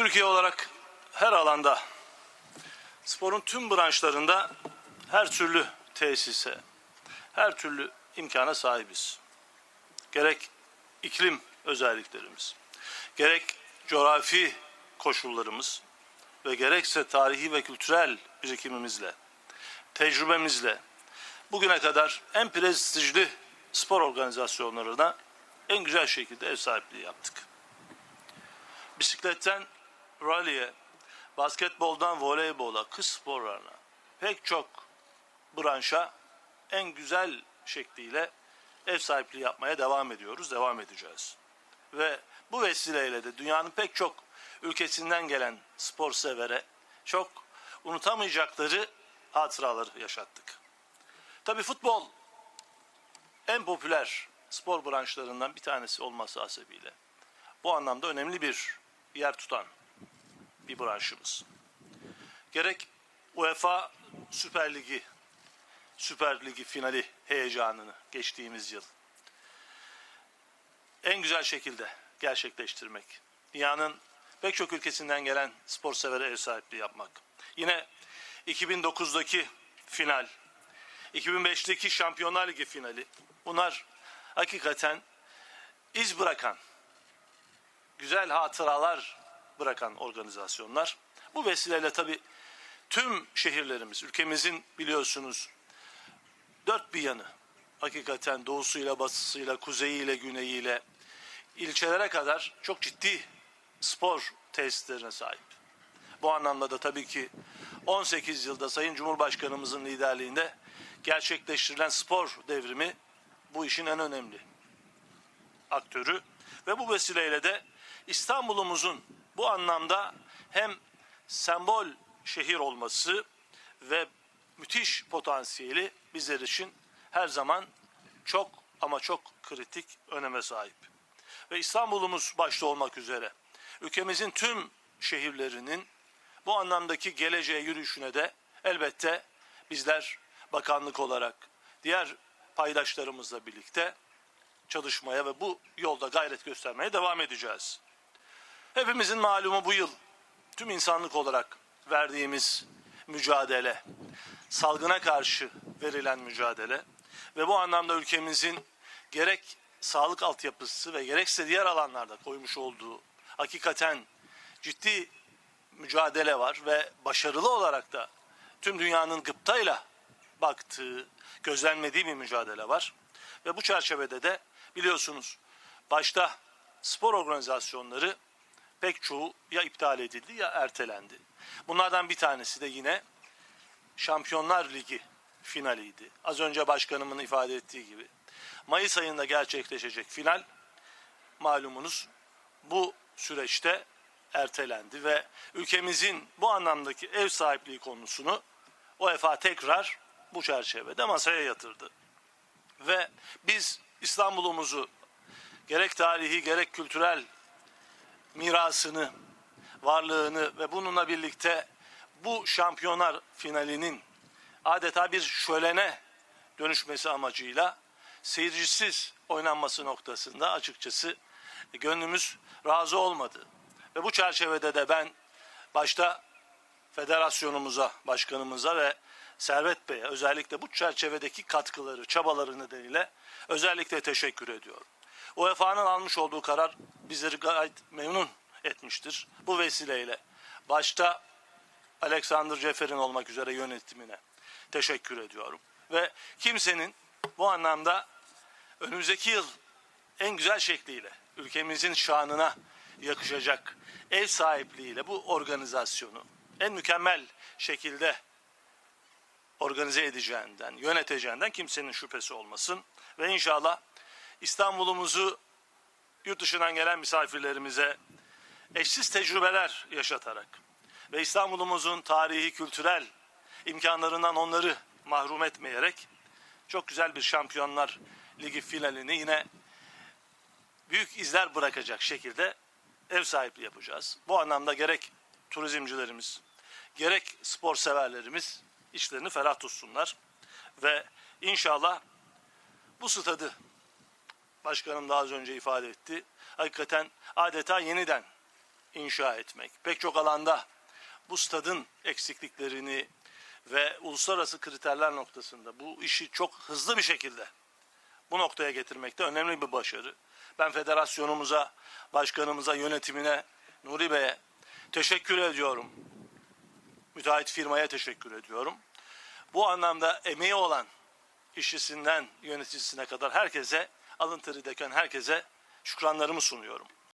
Türkiye olarak her alanda, sporun tüm branşlarında her türlü tesise, her türlü imkana sahibiz. Gerek iklim özelliklerimiz, gerek coğrafi koşullarımız ve gerekse tarihi ve kültürel birikimimizle, tecrübemizle bugüne kadar en prestijli spor organizasyonlarına en güzel şekilde ev sahipliği yaptık. Bisikletten rally'e, basketboldan voleybola, kış sporlarına pek çok branşa en güzel şekliyle ev sahipliği yapmaya devam ediyoruz, devam edeceğiz. Ve bu vesileyle de dünyanın pek çok ülkesinden gelen spor severe çok unutamayacakları hatıraları yaşattık. Tabii futbol en popüler spor branşlarından bir tanesi olması hasebiyle bu anlamda önemli bir yer tutan bir branşımız. Gerek UEFA Süper Ligi Süper Ligi finali heyecanını geçtiğimiz yıl en güzel şekilde gerçekleştirmek. Dünyanın pek çok ülkesinden gelen spor severe ev sahipliği yapmak. Yine 2009'daki final, 2005'teki Şampiyonlar Ligi finali. Bunlar hakikaten iz bırakan, güzel hatıralar bırakan organizasyonlar. Bu vesileyle tabii tüm şehirlerimiz, ülkemizin biliyorsunuz dört bir yanı hakikaten doğusuyla, batısıyla, kuzeyiyle, güneyiyle ilçelere kadar çok ciddi spor tesislerine sahip. Bu anlamda da tabii ki 18 yılda Sayın Cumhurbaşkanımızın liderliğinde gerçekleştirilen spor devrimi bu işin en önemli aktörü ve bu vesileyle de İstanbul'umuzun bu anlamda hem sembol şehir olması ve müthiş potansiyeli bizler için her zaman çok ama çok kritik öneme sahip. Ve İstanbul'umuz başta olmak üzere ülkemizin tüm şehirlerinin bu anlamdaki geleceğe yürüyüşüne de elbette bizler bakanlık olarak diğer paydaşlarımızla birlikte çalışmaya ve bu yolda gayret göstermeye devam edeceğiz. Hepimizin malumu bu yıl tüm insanlık olarak verdiğimiz mücadele, salgına karşı verilen mücadele ve bu anlamda ülkemizin gerek sağlık altyapısı ve gerekse diğer alanlarda koymuş olduğu hakikaten ciddi mücadele var ve başarılı olarak da tüm dünyanın gıptayla baktığı, gözlemlediği bir mücadele var. Ve bu çerçevede de biliyorsunuz başta spor organizasyonları pek çoğu ya iptal edildi ya ertelendi. Bunlardan bir tanesi de yine Şampiyonlar Ligi finaliydi. Az önce başkanımın ifade ettiği gibi. Mayıs ayında gerçekleşecek final malumunuz bu süreçte ertelendi ve ülkemizin bu anlamdaki ev sahipliği konusunu UEFA tekrar bu çerçevede masaya yatırdı. Ve biz İstanbul'umuzu gerek tarihi gerek kültürel mirasını, varlığını ve bununla birlikte bu şampiyonlar finalinin adeta bir şölene dönüşmesi amacıyla seyircisiz oynanması noktasında açıkçası gönlümüz razı olmadı. Ve bu çerçevede de ben başta federasyonumuza, başkanımıza ve Servet Bey'e özellikle bu çerçevedeki katkıları, çabaları nedeniyle özellikle teşekkür ediyorum. UEFA'nın almış olduğu karar bizleri gayet memnun etmiştir. Bu vesileyle başta Alexander Cefer'in olmak üzere yönetimine teşekkür ediyorum. Ve kimsenin bu anlamda önümüzdeki yıl en güzel şekliyle ülkemizin şanına yakışacak ev sahipliğiyle bu organizasyonu en mükemmel şekilde organize edeceğinden, yöneteceğinden kimsenin şüphesi olmasın. Ve inşallah İstanbul'umuzu yurt dışından gelen misafirlerimize eşsiz tecrübeler yaşatarak ve İstanbul'umuzun tarihi, kültürel imkanlarından onları mahrum etmeyerek çok güzel bir Şampiyonlar Ligi finalini yine büyük izler bırakacak şekilde ev sahipliği yapacağız. Bu anlamda gerek turizmcilerimiz, gerek spor severlerimiz işlerini ferah tutsunlar. Ve inşallah bu stadı başkanım daha az önce ifade etti. Hakikaten adeta yeniden inşa etmek. Pek çok alanda bu stadın eksikliklerini ve uluslararası kriterler noktasında bu işi çok hızlı bir şekilde bu noktaya getirmekte önemli bir başarı. Ben federasyonumuza, başkanımıza, yönetimine, Nuri Bey'e teşekkür ediyorum. Müteahhit firmaya teşekkür ediyorum. Bu anlamda emeği olan işçisinden yöneticisine kadar herkese, alın teri döken herkese şükranlarımı sunuyorum.